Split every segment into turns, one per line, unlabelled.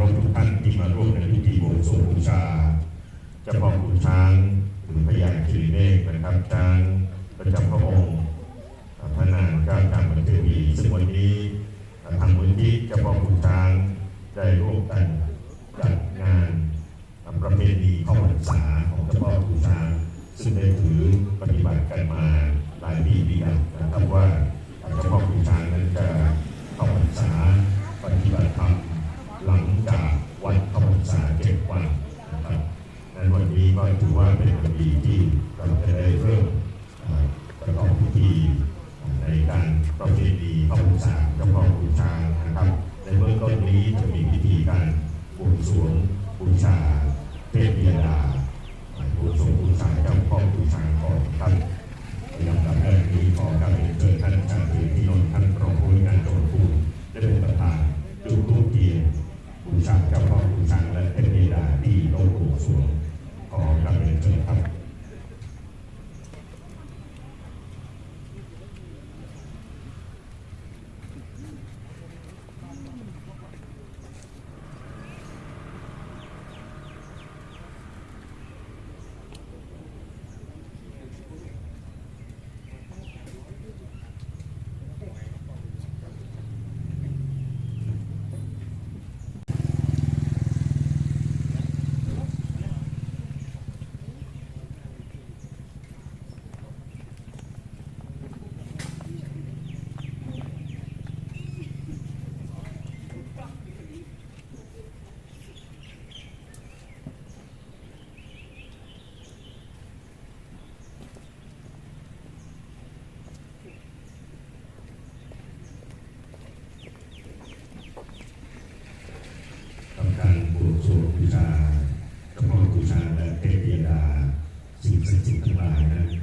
รพทุกท่านที่มาร่วมในพิธีบวงสรวงบูชาเจ้าพ่อขุนช้างหรือพญาสิริเมฆนะครับช้างประจำพระองค์พระนางเจ้าจามเทวีซึ่งวันนี้ทางมูลที่เจ้าพ่อขุนช้างได้ร่วมกันจัดงานประเพณีเข้าพรรษาของเจ้าพ่อขุนช้าง ซึ่งได้ถือปฏิบัติกันมาหลายปีเดียวนะครับว่า จ้าของบูชานะครับในเบื้องต้นนี้จะมีพิธีการ สิ่งศักดิ์สิทธิ์ทั้งหลายนะ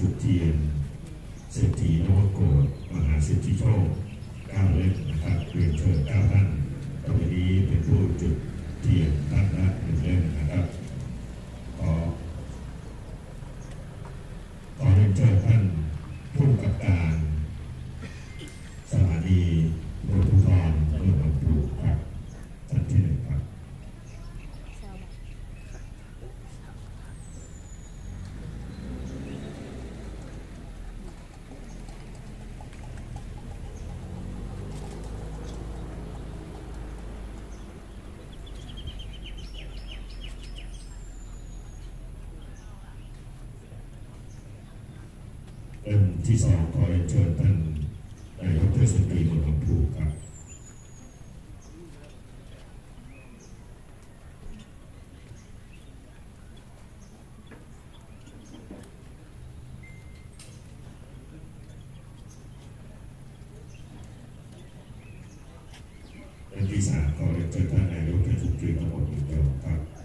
จุดเทียนเศรษฐีนวโกรธมหาเศรษฐีโชค ท่านที่สองขอเชิญท่านนายกเทศมนตรีเมืองลำพูครับท่านที่สามขอเชิญท่านนายกเทศมนตรีเมืองลำพูครับ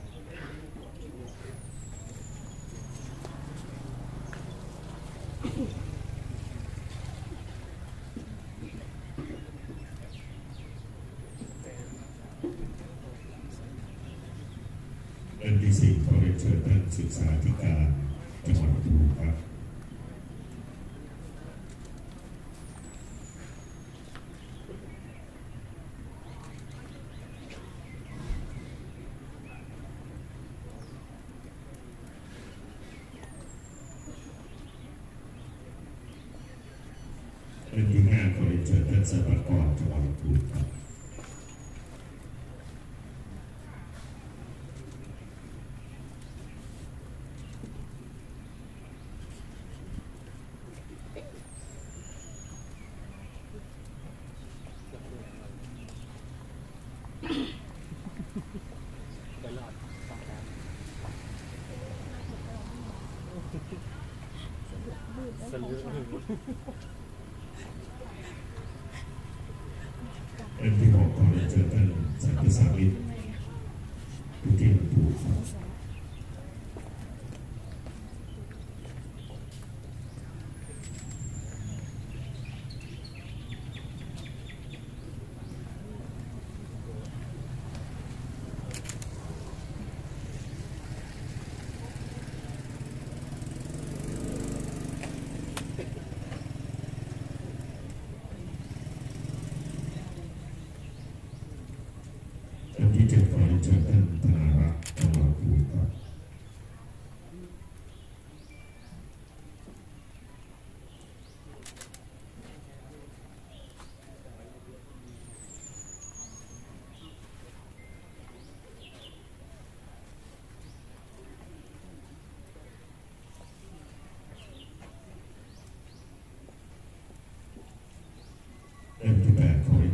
certezza per quanto vale tutto.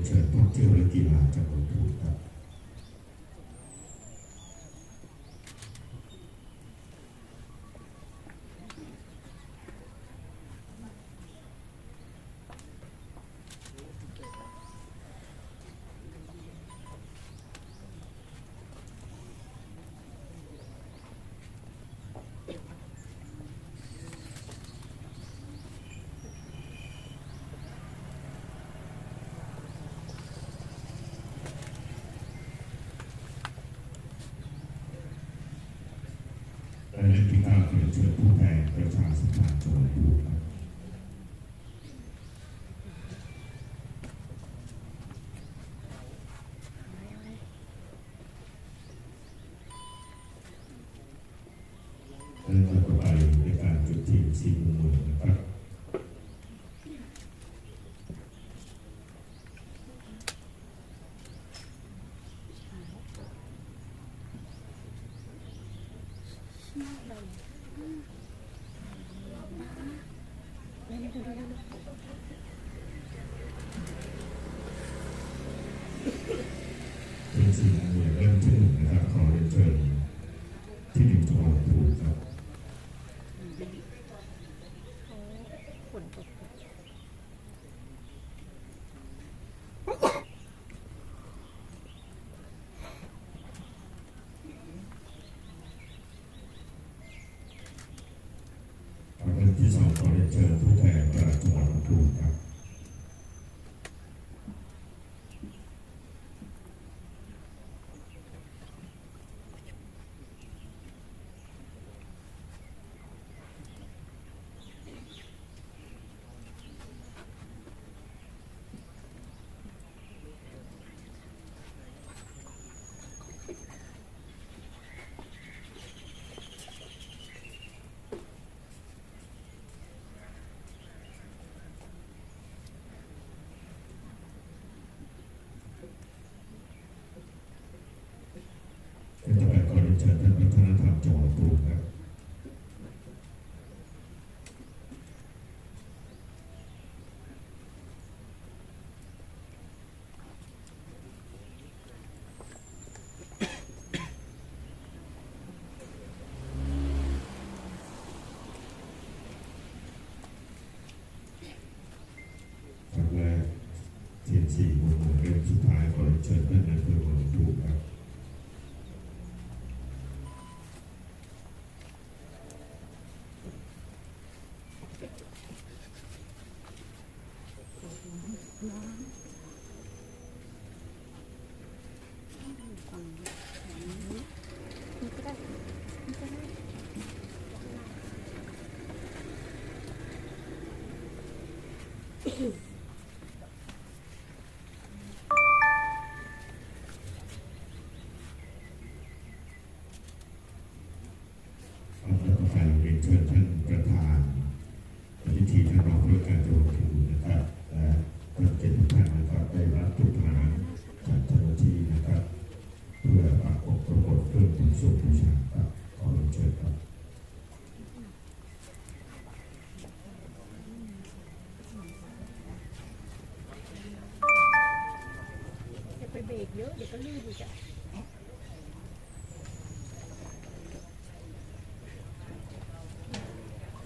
cioè portiere di latta con punta. เชิผู้แทนประชาสัมพันธ์โจทย์ละต่อไปในการจุดทีมซีมูลนครับ。 เป็นสีเหมือนเรื่อมนึ่งนะครับขอเรียนเชิญที่หนึ่งจังพู Thank you.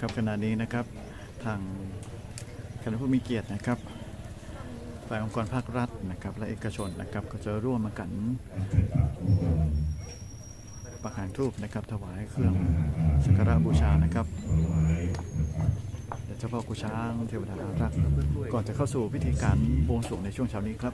ครับข
ณะนี้นะครับทางคณะผู้มีเกียรตินะครับฝ่ายองค์กรภาครัฐนะครับ และเอกชนนะครับ ก็จะร่วมมกันประหารทูปนะครับ ถวายเครื่องสักการะบูชานะครับเจ้าพ่อกุช้างเทวดาอารักก่อนจะเข้าสู่พิธีการบวงสรวงในช่วงเช้านี้ครับ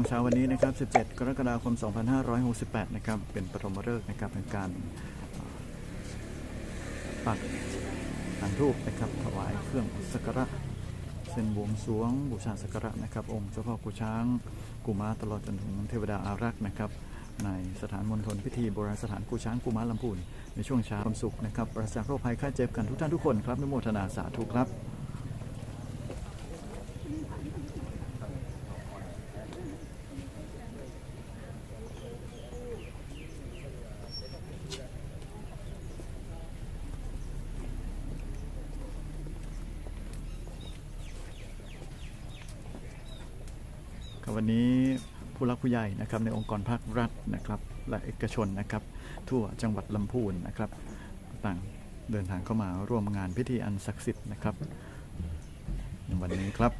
วงเช้าวันนี้นะครับ 17 กรกฎาคม 2568 นะครับ เป็นปฐมฤกษ์นะครับเป็นการเอ่อปักทางทูปนะครับถวายเครื่องสักการะเส้นบวงสรวงบูชาสักการะนะครับ องค์เจ้าพ่อกูช้างกูม้าตลอดจนถึงเทวดาอารักษ์นะครับ ในสถานมณฑลพิธีโบราณสถานกูช้างกูม้าลำพูนในช่วงเช้าความสุขนะครับปราศจากโรคภัยไข้เจ็บกันทุกท่านทุกคนครับอนุโมทนาสาธุครับ วันนี้ผู้รักผู้ใหญ่นะครับในองค์กรภาครัฐนะครับและเอกชนนะครับทั่วจังหวัดลำพูนนะครับต่างเดินทางเข้ามาร่วมงานพิธีอันศักดิ์สิทธิ์นะครับในวันนี้ครับ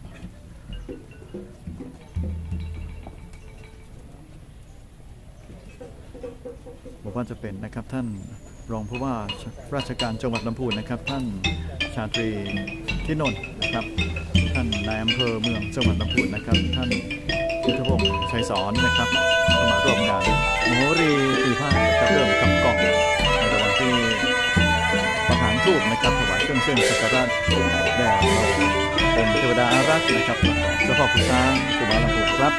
บอกว่าจะเป็นนะครับท่านรองผู้ว่าราชการจังหวัดลำพูนนะครับ ท่านชาตรีที่นนท์นะครับ ท่านนายอำเภอเมืองจังหวัดลำพูนนะครับ ท่าน ยสอนนะครับมาร่วมงานมโหรีปีพาดนะครับเริ่มกำกองในระหว่างที่ประหารทูบนะครับถวายเครื่องเส้นสักการะแด่องค์เทวดาอารักษ์นะครับเจ้าพ่อขุนช้างกุมารลำพูนครับ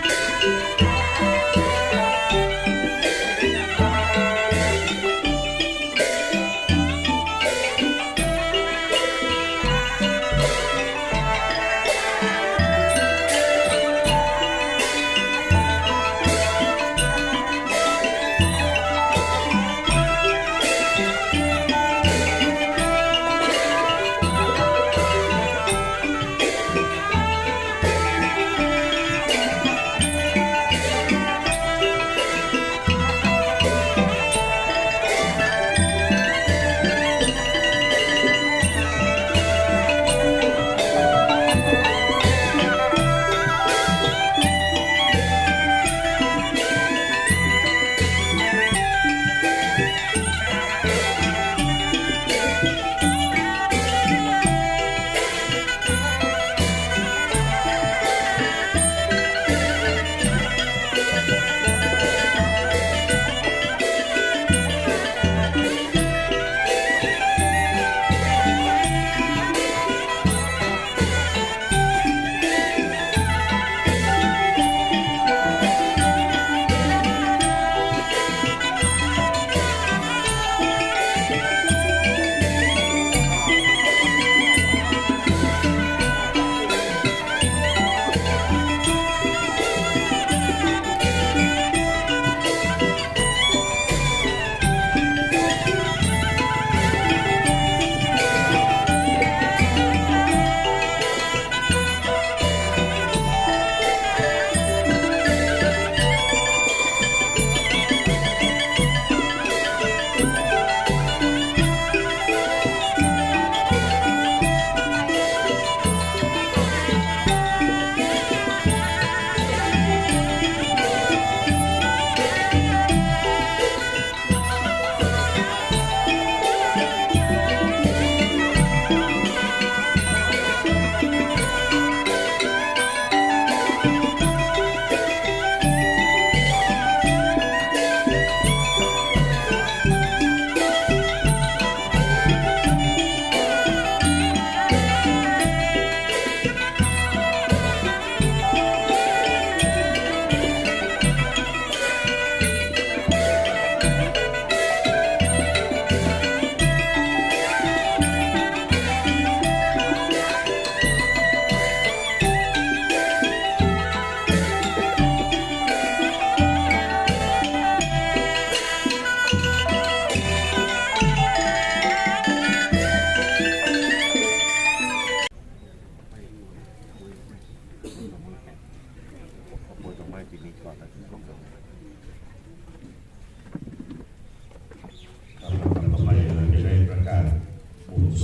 เค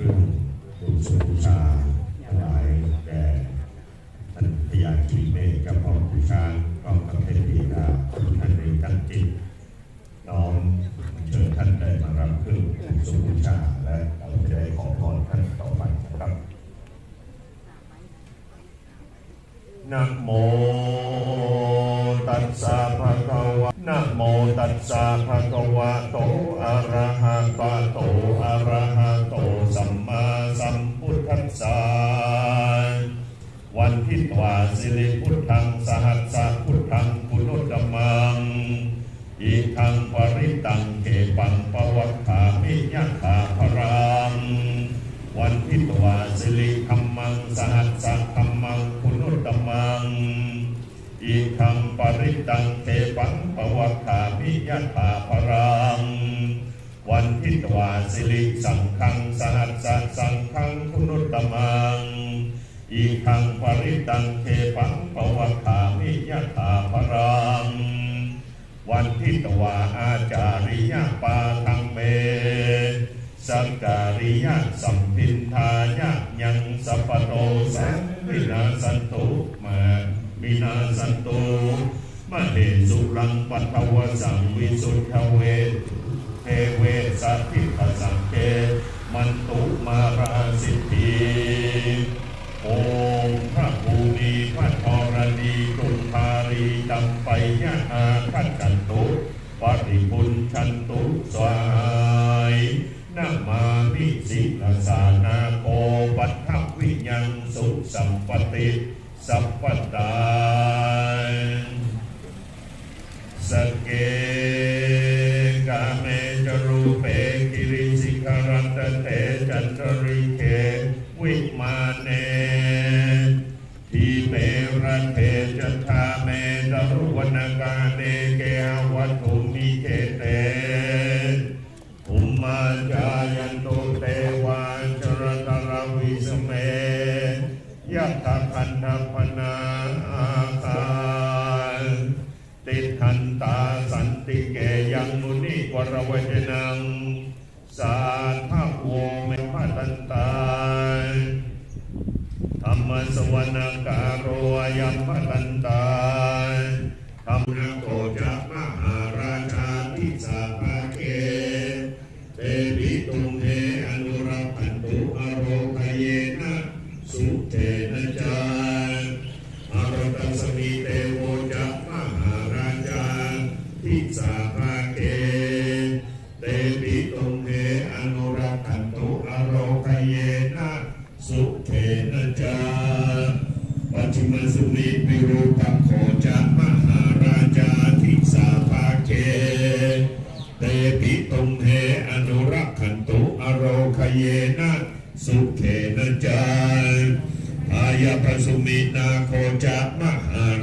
รื่องบูชาบูชาถวายแด่ท่านพญาคีเมฆกับพ่อผู้ชางพร้อมกับเทพธิดาท่านในตั้งจิตน้อมเชิญท่านได้มารับเครื่องบูชาบูชาและเราจะได้ขอพรท่านต่อไปครับนะโมตัสสะภะคะวะนะโมตัสสะภะคะวะโตอะระ ทังปริตังเขปังปวัคขามิยะขาพรังวันทิตวาสิริธรรมังสหัสสะธรรมังคุณุตตมังอีคังปริตังเทปังปวัคขามิยะถาพรังวันทิตวาสิริสังฆังสหัสสะสังฆังคุณุตตมังอีคังปริตังเทปังปวัคขามิยะถาพรัง วันทิตวาอาจาริยปาทังเม สังการิยสัมพินทายะยังสัพโตสังวินาสันตุมาวินาสันตุมะเดสุรังปัทวสังวิสุทธเวเทเวสัพพิปสังเกมันตุมารา ปริพุนชันตุสวายนามามิสิลสานาโกปัทถวิยังสุสัมปติสัพพตาสเกกาเมจรูเปกิริสิกรัตเตจันทริเกวิมาเนทีเมระเท วรวจนัง สาธาโวเมพาตันตาธรรมสวนาการโรยัมพาตันตาธรรมนโกจักมหาราชาทิสาภา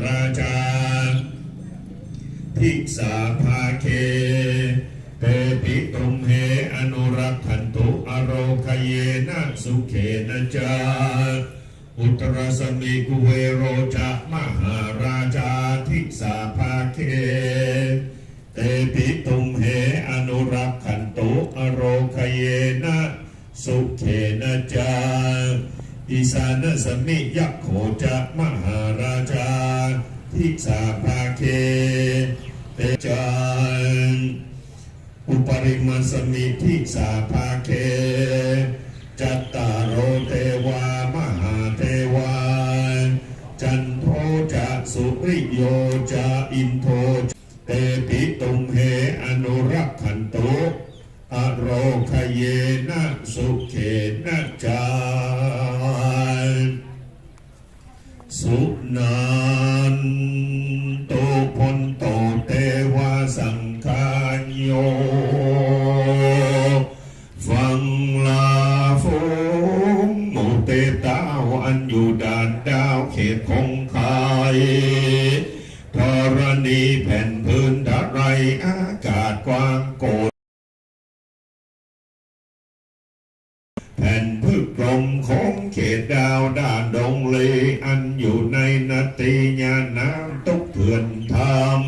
ราชาทิสาภาเค เตปิตุมเหอนุรักขันตุอโรคเยนะสุเขนะจาอุตรสมิกุเวโรจัมหาราชาทิสาภาเค เตปิตุมเหอนุรักขันตุอโรคเยนะสุเขนะจาอิสานสมิยักโขจะมหาราชา ทิสาภาเคเตจันอุปริมสมิทิสาภาเค จัตตารโรเทวามหาเทวาจันโทจะสุริโยจะอินโท เขตดาวด้านดงเลอันอยู่ในนาตีญาน้ำตุกเถื่อนธรรม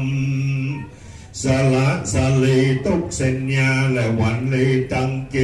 สละสลีตุกเสญญาและวันลีตังเกิ